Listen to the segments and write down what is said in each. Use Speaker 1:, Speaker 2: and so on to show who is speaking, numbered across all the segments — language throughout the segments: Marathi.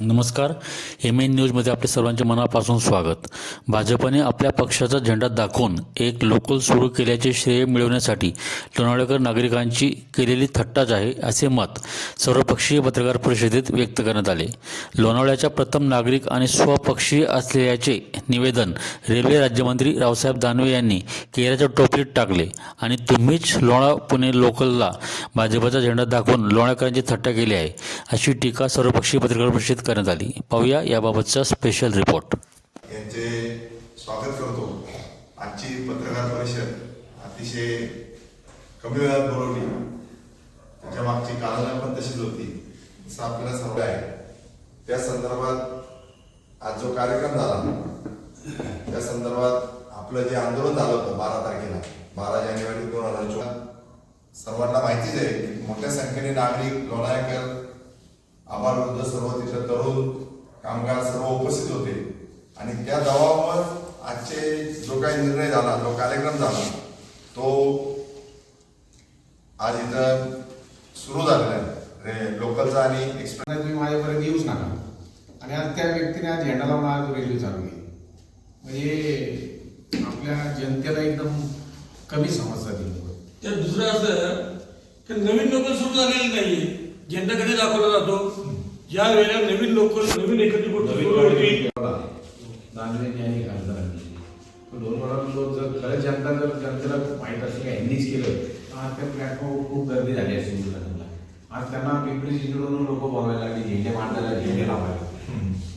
Speaker 1: नमस्कार. एम एन न्यूजमध्ये आपले सर्वांचे मनापासून स्वागत. भाजपने आपल्या पक्षाचा झेंडा दाखवून एक लोकल सुरू केल्याचे श्रेय मिळवण्यासाठी लोणावळेकर नागरिकांची केलेली थट्टाच आहे असे मत सर्वपक्षीय पत्रकार परिषदेत व्यक्त करण्यात आले. लोणावळ्याच्या प्रथम नागरिक आणि स्वपक्षीय असलेल्याचे निवेदन रेल्वे राज्यमंत्री रावसाहेब दानवे यांनी केराच्या टोपलीत टाकले आणि तुम्हीच लोणा पुणे लोकलला भाजपचा झेंडा दाखवून लोणाळकरांची थट्टा केली आहे अशी टीका सर्वपक्षीय पत्रकार परिषदेत करण्यात आली पाहूया याबाबतचा स्पेशल रिपोर्ट
Speaker 2: यांचे स्वागत करतो. आजची पत्रकार परिषद अतिशय कमी वेळात बोलवली. त्याच्या मागची कारणं पण तशीच होती असं आपल्याला सर्व आहे. त्या संदर्भात आज जो कार्यक्रम झाला त्या संदर्भात आपलं जे आंदोलन झालं होतं बारा तारखेला बारा जानेवारी दोन हजार चोवीस सर्वांना माहितीच आहे मोठ्या संख्येने नागरिक लोणायकर आभार वृद्ध सर्व तिथं तरुण कामगार सर्व उपस्थित होते. आणि त्या दबावावर आजचे जो काही निर्णय झाला जो कार्यक्रम झाला तो आज इथं सुरू झालेला आहे. लोकलचा आणि एक्सप्रेस
Speaker 3: नाही तुम्ही माझ्यापर्यंत येऊच नका. आणि आज त्या व्यक्तीने आज झेंडा लावून आज रेल्वे चालू केली म्हणजे आपल्या जनतेला एकदम कमी समजता दिली
Speaker 4: त्यात दुसरं असं की नवीन लोकल सुरू झालेली नाहीये. झेंडा कधी दाखवला जातो. ज्या वेळेला नवीन लोकल नवीन एखादी गोष्ट
Speaker 3: आणि खासदारांनी दोन वेळा जर खरंच जनता जर जनतेला माहीत असेल की यांनीच केलं तर आज त्या प्लॅटफॉर्म खूप गर्दी झाली असते उद्घाटनाला आज त्यांना पिंपरी चिंचवडून लोक बघायला लागली झेंडे मांडायला झेंडे लावायला.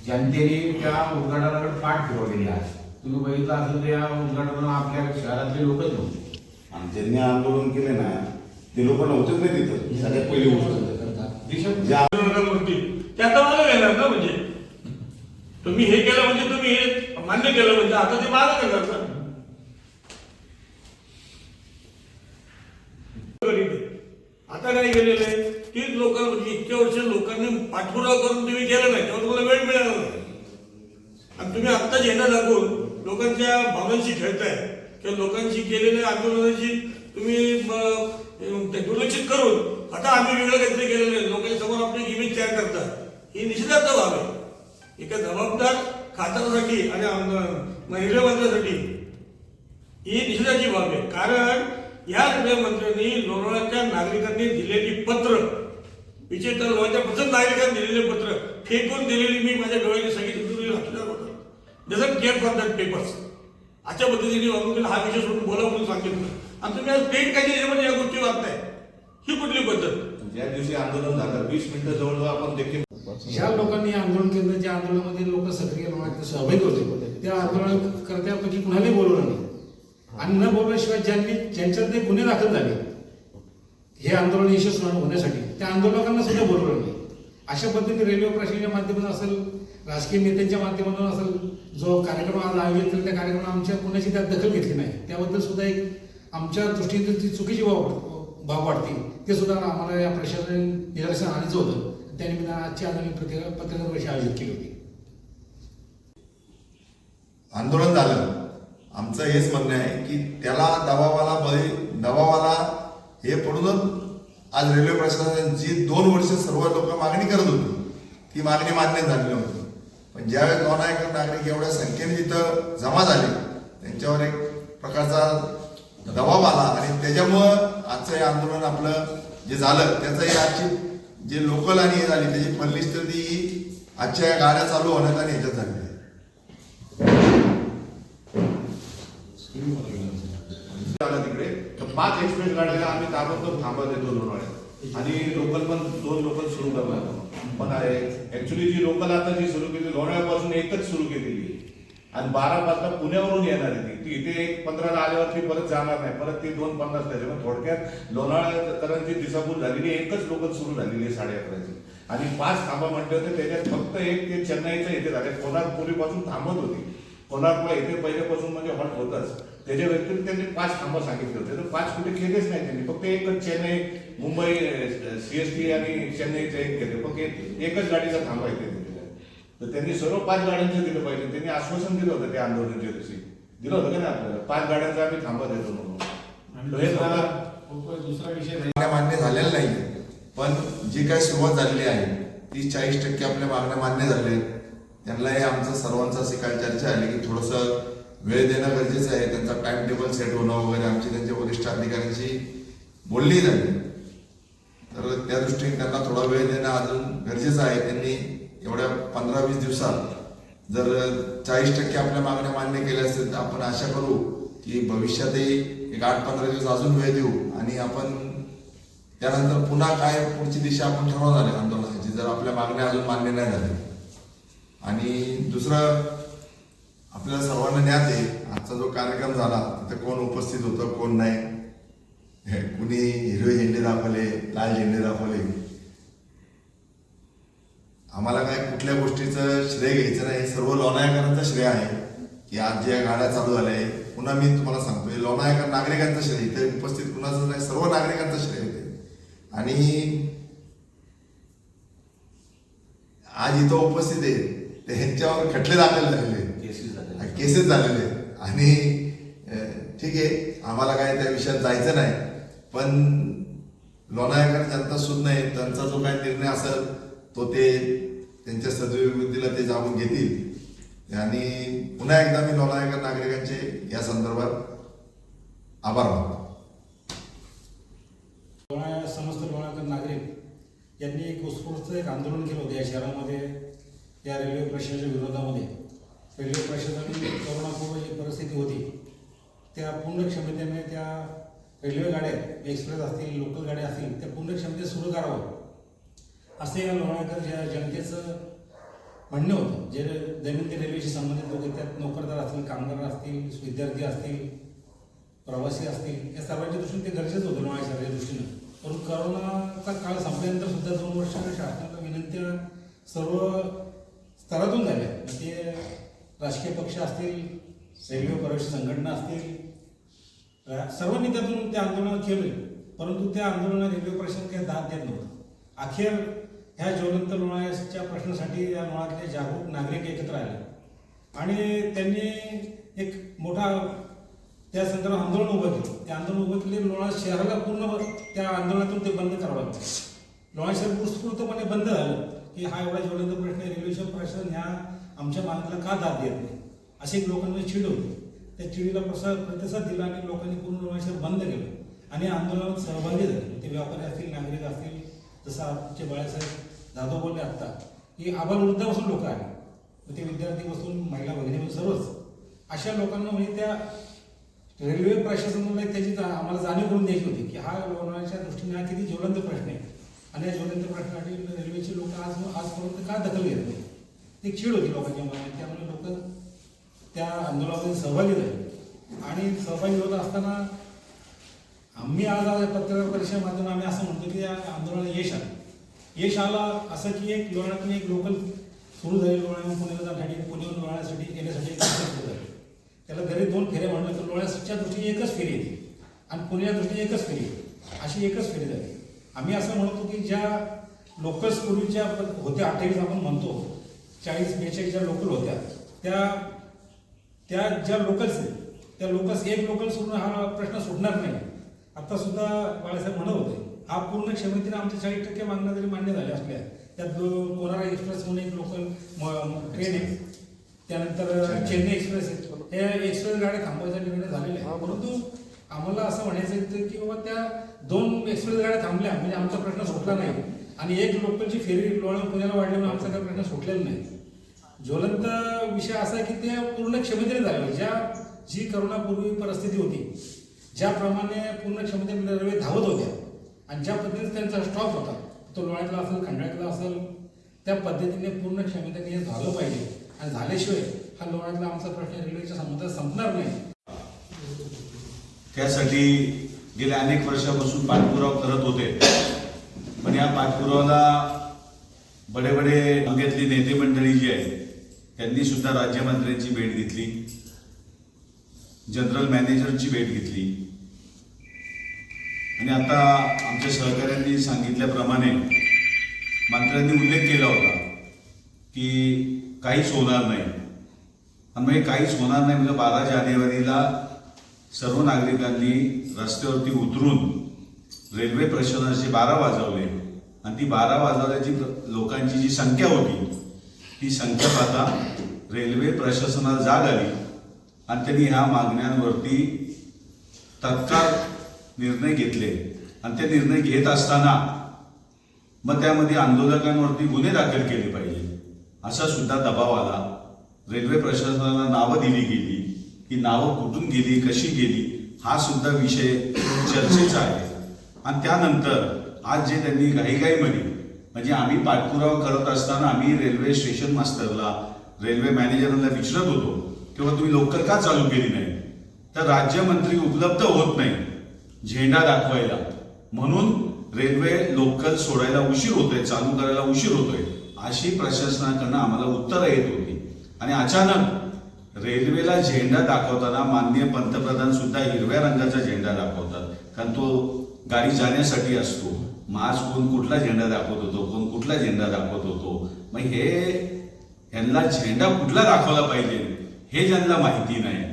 Speaker 3: जनतेने त्या उद्घाटनाकडे पाठ फिरवलेली आज तुम्ही बघितलं असेल तर या उद्घाटनाला आपल्या शहरातले लोकच नव्हते
Speaker 5: आणि ज्यांनी आंदोलन केले ना ते लोक नव्हतेच नाही तिथं. सगळ्यात पहिली गोष्ट.
Speaker 4: त्याचा आता मागं घेणार ना म्हणजे. तुम्ही हे केलं म्हणजे तुम्ही हे मान्य केलं म्हणजे आता ते मागं घेणार ना आता काय केलेलं आहे? तीच लोक म्हणजे इतक्या वर्ष लोकांनी पाठपुरावा करून तुम्ही केलं नाही तेव्हा तुम्हाला वेळ मिळाला नाही. आणि तुम्ही आत्ता झेंडा दाखवून लोकांच्या भावनांशी खेळताय. किंवा लोकांशी केलेल्या आंदोलनाची तुम्ही दुर्लक्षित करून आता आम्ही वेगळं काहीतरी केलेलं आहे. लोकांच्या समोर आपली इमेज तयार करता ही निषेधार्थ बाब आहे. एका जबाबदार खात्यासाठी आणि महिला मंत्र्यासाठी ही निषेधाची बाब आहे. कारण या रेल्वे मंत्र्यांनी लोणावळ्याच्या नागरिकांनी दिलेली पत्र विशेषतः लोणाच्या प्रथम नागरिकांनी दिलेले पत्र फेकून दिलेली मी माझ्या डोळ्याने सगळी तुम्ही वाचणार होतं doesn't care for that papers अशा पद्धतीने वागून हा विषय सोडून बोला म्हणून सांगितलं आणि तुम्ही आज पेट काही याच्यामध्ये या गोष्टी वागताय. ही कुठली पद्धत?
Speaker 5: ज्या दिवशी आंदोलन झालं वीस मिनिटं जवळजवळ आपण देखील
Speaker 3: ज्या लोकांनी आंदोलन केलं ज्या आंदोलनामध्ये लोक सक्रिय प्रमाणात सहभागी होते त्या आंदोलनकर्त्यापैकी कुणालाही बोलवलं नाही. आणि न बोलवल्याशिवाय ज्यांनी ज्यांच्यात ते गुन्हे दाखल झाले हे आंदोलन यशस्वी होण्यासाठी त्या आंदोलकांना सुद्धा बोलवलं नाही. अशा पद्धतीने रेल्वे प्रशासनाच्या माध्यमातून असेल राजकीय नेत्यांच्या माध्यमातून असेल जो कार्यक्रम आज आयोजित केला त्या कार्यक्रमात आमच्या कोणाची त्यात दखल घेतली नाही. त्याबद्दल सुद्धा एक आमच्या दृष्टीने ती चुकीची बाब भाव वाटते ते सुद्धा आम्हाला या प्रशासन निदर्शन आणायचं होतं. त्यानिमित्तानं आजची आम्ही पत्रकार पत्रकार परिषद आयोजित केली होती.
Speaker 2: आंदोलन झालं. आमचं हेच म्हणणं आहे की त्याला दबावाला बळी दबावाला हे पडूनच आज रेल्वे प्रशासन जी दोन वर्ष सर्व लोक मागणी करत होती ती मागणी मान्य झाली नव्हती. पण ज्यावेळेस नॉनायकर नागरिक एवढ्या संख्येने तिथं जमा झाले त्यांच्यावर एक प्रकारचा दबाव आला आणि त्याच्यामुळं आजचं हे आंदोलन आपलं जे झालं त्याचंही आजची जे लोकल आणि हे झाली त्याची फलिस्त ती आजच्या या गाड्या चालू होण्यात आणि ह्याच्यात झाली.
Speaker 5: तिकडे. तर पाच एक्सप्रेस गाड्या आम्ही ताबडतोब थांबा दोन लोणावळ्यात आणि लोकल पण दोन लोकल सुरू करणार. पण आहे ऍक्च्युली जी लोकल आता जी सुरू केली लोणावळ्यापासून एकच सुरू केलेली. आणि बारा वाजता पुण्यावरून येणार आहे ती इथे एक पंधराला आल्यावरती परत जाणार नाही. परत ती दोन पन्नास त्याच्यामुळे थोडक्यात लोणाळकरांची दिशाभूल झालेली एकच लोकल सुरू झालेली आहे साडे अकराची आणि पाच थांबा म्हटले होते. त्याच्यात फक्त एक ते चेन्नईचं इथे झाले. कोणार पूर्वीपासून थांबत होती. कोणारला इथे पहिल्यापासून म्हणजे हॉट होतच. त्याच्या व्यतिरिक्त त्यांनी पाच थांबा सांगितले होते. तर पाच कुठे केलेच नाही त्यांनी. फक्त एकच चेन्नई मुंबई सीएसटी आणि चेन्नईचं एक केले. फक्त एकच गाडीचा थांबा इथे. तर त्यांनी सर्व पाच गाड्यांचं दिलं पाहिजे. त्यांनी आश्वासन दिलं होतं त्या आंदोलनाच्या दिवशी. दिलं होतं का नाही आपल्याला? पाच गाड्यांचा आम्ही थांबा देतो म्हणून. हे
Speaker 3: दुसरा विषय
Speaker 2: मान्य मान्य झालेलं नाही. पण जी काही सुरुवात झालेली आहे तीस चाळीस टक्के आपल्या मागण्या मान्य झाल्या आहेत. त्यांनाही आमचं सर्वांचं अशी काल चर्चा आली की थोडंसं वेळ देणं गरजेचं आहे. त्यांचा टाइम टेबल सेट होणं वगैरे आमची त्यांच्या वरिष्ठ अधिकाऱ्यांशी बोलणी झाली तर त्या दृष्टीने त्यांना थोडा वेळ देणं अजून गरजेचं आहे. त्यांनी थोड्या पंधरा वीस दिवसात जर चाळीस टक्के आपल्या मागण्या मान्य केल्या असतील तर आपण आशा करू की भविष्यातही एक आठ पंधरा दिवस अजून वेळ देऊ आणि आपण त्यानंतर पुन्हा काय पुढची दिशा आपण ठरवणार आहे आंदोलनाची जर आपल्या मागण्या अजून मान्य नाही झाल्या. आणि दुसरं आपल्या सर्वांना ज्ञात आहे आजचा जो कार्यक्रम झाला तिथे कोण उपस्थित होतं कोण नाही? हे कुणी हिरवे झेंडे दाखवले लाल झेंडे दाखवले आम्हाला काय कुठल्या गोष्टीचं श्रेय घ्यायचं नाही सर्व लोणायकरांचं श्रेय आहे की आज ज्या गाड्या चालू झाल्या आहे पुन्हा मी तुम्हाला सांगतो हे लोणायकर नागरिकांचं श्रेय इथे उपस्थित कुणाचं नाही सर्व नागरिकांचं श्रेय होते आणि आज इथं उपस्थित आहे ते ह्यांच्यावर खटले दाखल झालेले. केसेस झालेले. आणि ठीक आहे आम्हाला काय त्या विषयात जायचं नाही पण लोणायकर जनता सुद्धा आहे त्यांचा जो काही निर्णय असेल तो ते त्यांच्या सद्विबुद्धीला ते जाऊन घेतील. आणि पुन्हा एकदा मी लोणायकर नागरिकांचे या संदर्भात आभार मानतो.
Speaker 3: समस्त लोणाकर नागरिक यांनी एक उत्स्फूर्त एक आंदोलन केलं होतं या शहरामध्ये या रेल्वे प्रशासनाच्या विरोधामध्ये. रेल्वे प्रशासनाने कोरोनापूर्व जी परिस्थिती होती त्या पूर्ण क्षमतेने त्या रेल्वे गाड्या एक्सप्रेस असतील लोकल गाड्या असतील त्या पूर्ण क्षमतेत सुरू करावं. असे या लोणाळकर ज्या जनतेचं म्हणणं होतं जे दैनंदिन रेल्वेशी संबंधित लोक त्यात नोकरदार असतील कामगार असतील विद्यार्थी असतील प्रवासी असतील या सर्वांच्या दृष्टीने ते गरजेचं होतं लोणावळा शहराच्या दृष्टीनं. पण करोनाचा काळ संपल्यानंतर सुद्धा दोन वर्ष शासनाला विनंत्या सर्व स्तरातून झाल्या म्हणजे राजकीय पक्ष असतील रेल्वे प्रवेश संघटना असतील सर्वांनी त्यातून ते आंदोलन केले. परंतु त्या आंदोलनात रेल्वे प्रशासन काही दाद देत नव्हतं. अखेर ह्या ज्वलंत लोणाच्या प्रश्नासाठी या लोणातले जागरूक नागरिक एकत्र आले. आणि त्यांनी एक मोठा त्या संदर्भात आंदोलन उभं केलं. ते आंदोलन उभं केले लोणा शहराला पूर्ण त्या आंदोलनातून ते बंद करावं लागलं. लोणा शहर उत्स्फूर्तपणे बंद झालं की हा एवढा ज्वलंत प्रश्न रेल्वेच्या प्रशासन ह्या आमच्या मागणीला का दाद देत नाही? अशी एक चिड होती. त्या चिडीला प्रसाद प्रतिसाद दिला आणि लोकांनी पूर्ण लोणा शहर बंद केलं. आणि आंदोलनात सहभागी झाले. ते व्यापारी असतील नागरिक असतील जसं आमचे बाळासाहेब जाधव बोलले आत्ता. की आबालवृद्धापासून लोक आहे मग ते विद्यार्थी बसून महिला वगैरे म्हणजे सर्वच. अशा लोकांना म्हणजे त्या रेल्वे प्रशासनाला त्याची जा- आम्हाला जाणीव करून द्यायची होती की हा लोणावळ्याच्या दृष्टीने हा किती ज्वलंत प्रश्न आहे. आणि या ज्वलंत प्रश्नासाठी रेल्वेचे लोक आज आजपर्यंत का दखल घेत नाही ती चीड होती लोकांच्या मनात. त्यामुळे लोक त्या आंदोलनामध्ये सहभागी झाले. आणि सहभागी होत असताना आम्ही आज आज पत्रकार परिषदेच्या माध्यमातून आम्ही असं म्हणतो की या आंदोलनाला यश आलं. यश आला असं की एक लोणातून एक लोकल सुरू झाली लोणावून पुण्याला जाण्यासाठी पुण्याहून लोणासाठी येण्यासाठी सुरू झाली. त्याला घरी दोन फेऱ्या म्हणलं तर लोण्याच्या दृष्टीने एकच फेरी येते आणि पुण्याच्या दृष्टीने एकच फेरी येते अशी एकच फेरी झाली. आम्ही असं म्हणतो की ज्या लोकल्स पूर्वीच्या होत्या अठ्ठावीस आपण म्हणतो चाळीस बेचाळीस ज्या लोकल होत्या त्या त्या ज्या लोकल्स आहेत त्या लोकल्स एक लोकल सोडून हा प्रश्न सुटणार नाही. आत्तासुद्धा बाळासाहेब म्हणत होते हा पूर्ण क्षमतेने आमच्या चाळीस टक्के मागण्या जरी मान्य झाल्या असल्या त्यात कोलारा एक्सप्रेस म्हणून एक लोकल ट्रेन आहे त्यानंतर चेन्नई एक्सप्रेस आहे. या एक्सप्रेस गाड्या थांबवायचा निर्णय झालेला आहे परंतु आम्हाला असं म्हणायचं होतं की बाबा त्या दोन एक्सप्रेस गाड्या थांबल्या म्हणजे आमचा प्रश्न सुटला नाही. आणि एक लोकलची फेरी लोळण पुण्याला वाढल्यामुळे आमचा काही प्रश्न सुटलेला नाही. ज्वलंत विषय असा आहे की ते पूर्ण क्षमतेने झाले ज्या जी करोनापूर्वी परिस्थिती होती ज्याप्रमाणे पूर्ण क्षमतेने रेल्वे धावत होत्या आणि ज्या पद्धतीने त्यांचा स्टॉप होता तो लोळ्यातला असेल खंडाळ्यातला असेल त्या पद्धतीने पूर्ण क्षमतेने हे झालं पाहिजे. आणि झाल्याशिवाय हा लोळ्यातला आमचा प्रश्न रेल्वेच्या समुद्रात संपणार नाही.
Speaker 6: त्यासाठी गेल्या अनेक वर्षापासून पाठपुरावा करत होते. पण या पाठपुरावाला बडे बडे अंगेतली नेते मंडळी जी आहे त्यांनी सुद्धा राज्यमंत्र्यांची भेट घेतली जनरल मॅनेजरची भेट घेतली. आणि आता आमच्या सहकाऱ्यांनी सांगितल्याप्रमाणे मंत्र्यांनी उल्लेख केला होता की काहीच होणार नाही. आणि म्हणजे काहीच होणार नाही म्हणजे बारा जानेवारीला सर्व नागरिकांनी रस्त्यावरती उतरून रेल्वे प्रशासनाचे बारा वाजवले. आणि ती बारा वाजवल्याची लोकांची जी संख्या होती ती संख्या पाहता रेल्वे प्रशासनाला जाग आली. आणि त्यांनी ह्या मागण्यांवरती तत्काळ निर्णय घेतले. आणि ते निर्णय घेत असताना मग त्यामध्ये आंदोलकांवरती गुन्हे दाखल केले पाहिजे. असा सुद्धा दबाव आला. रेल्वे प्रशासनाला नावं दिली गेली. ही नावं कुठून गेली कशी गेली हा सुद्धा विषय चर्चेचा आहे. आणि त्यानंतर आज जे त्यांनी घाईघाईमध्ये म्हणजे आम्ही पाठपुरावा करत असताना आम्ही रेल्वे स्टेशन मास्टरला रेल्वे मॅनेजरला विचारत होतो किंवा तुम्ही लोकल का चालू केली नाही? तर राज्यमंत्री उपलब्ध होत नाही. झेंडा दाखवायला. म्हणून रेल्वे लोकल सोडायला उशीर होतोय चालू करायला उशीर होतोय अशी प्रशासनाकडनं आम्हाला उत्तरं येत होती. आणि अचानक रेल्वेला झेंडा दाखवताना माननीय पंतप्रधान सुद्धा हिरव्या रंगाचा झेंडा दाखवतात. कारण तो गाडी जाण्यासाठी असतो. मग कोण कुठला झेंडा दाखवत होतो कोण कुठला झेंडा दाखवत होतो. मग हे यांना झेंडा कुठला दाखवला पाहिजे हे ज्यांना माहिती नाही.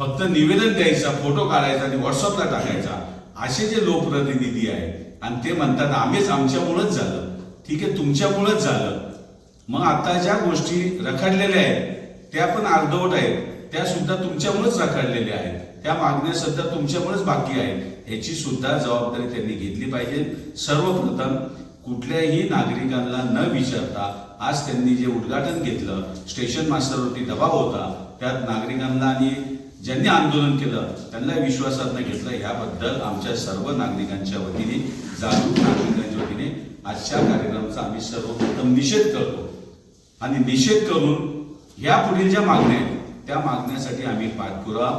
Speaker 6: फक्त निवेदन द्यायचा फोटो काढायचा आणि व्हॉट्सअपला टाकायचा असे जे लोकप्रतिनिधी आहेत आणि ते म्हणतात आम्हीच आमच्यामुळंच झालं. ठीक आहे तुमच्यामुळंच झालं. मग आता ज्या गोष्टी रखडलेल्या आहेत त्या पण अर्धवट आहेत. त्या सुद्धा तुमच्यामुळेच रखडलेल्या आहेत. त्या मागण्या सध्या तुमच्यामुळेच बाकी आहेत. ह्याची सुद्धा जबाबदारी त्यांनी घेतली पाहिजे. सर्वप्रथम कुठल्याही नागरिकांना न विचारता आज त्यांनी जे उद्घाटन घेतलं स्टेशन मास्टरवरती दबाव होता त्यात नागरिकांना आणि ज्यांनी आंदोलन केलं त्यांना विश्वासात न घेतलं याबद्दल आमच्या सर्व नागरिकांच्या वतीने जागरूक नागरिकांच्या वतीने आजच्या कार्यक्रमाचा आम्ही सर्वप्रथम निषेध करतो. आणि निषेध करून या पुढील ज्या मागण्या आहेत त्या मागण्यासाठी आम्ही पाठपुरा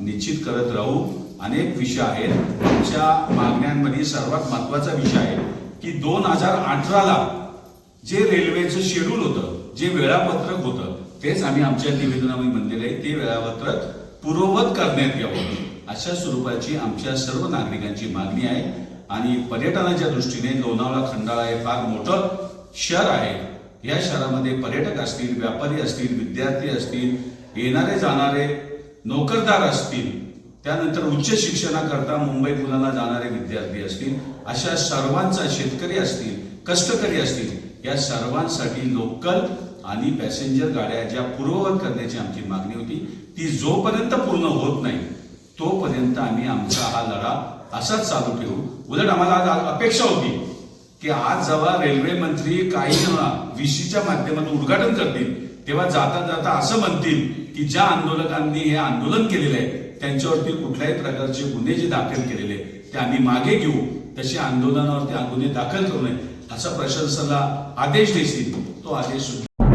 Speaker 6: निश्चित करत राहू. अनेक विषय आहेत. आमच्या मागण्यांमध्ये सर्वात महत्त्वाचा विषय आहे की दोन हजार अठराला जे रेल्वेचं शेड्यूल होतं जे वेळापत्रक होतं तेच आम्ही आमच्या निवेदनामध्ये म्हणलेलं आहे. ते वेळापत्रक पूर्ववत करण्यात यावं. अशा स्वरूपाची आमच्या सर्व नागरिकांची मागणी आहे आणि पर्यटनाच्या दृष्टीने लोणावळा खंडाळा हे फार मोठं शहर आहे. या शहरामध्ये पर्यटक असतील व्यापारी असतील विद्यार्थी असतील येणारे जाणारे नोकरदार असतील त्यानंतर उच्च शिक्षणाकरता मुंबई पुण्याला जाणारे विद्यार्थी असतील अशा सर्वांचा शेतकरी असतील कष्टकरी असतील या सर्वांसाठी लोकल आणि पॅसेंजर गाड्या ज्या पूर्ववत करण्याची आमची मागणी होती ती जोपर्यंत पूर्ण होत नाही तोपर्यंत आम्ही आमचा हा लढा असाच चालू ठेवू. उलट आम्हाला आज अपेक्षा होती की आज जेव्हा रेल्वे मंत्री काही विशीच्या माध्यमातून उद्घाटन करतील तेव्हा जाता जाता असं म्हणतील की ज्या आंदोलकांनी हे आंदोलन केलेलं आहे त्यांच्यावरती कुठल्याही प्रकारचे गुन्हे जे दाखल केलेले ते आम्ही मागे घेऊ. तसे आंदोलनावरती गुन्हे दाखल करू नये असा प्रशासनाला आदेश देतील तो आदेश सुद्धा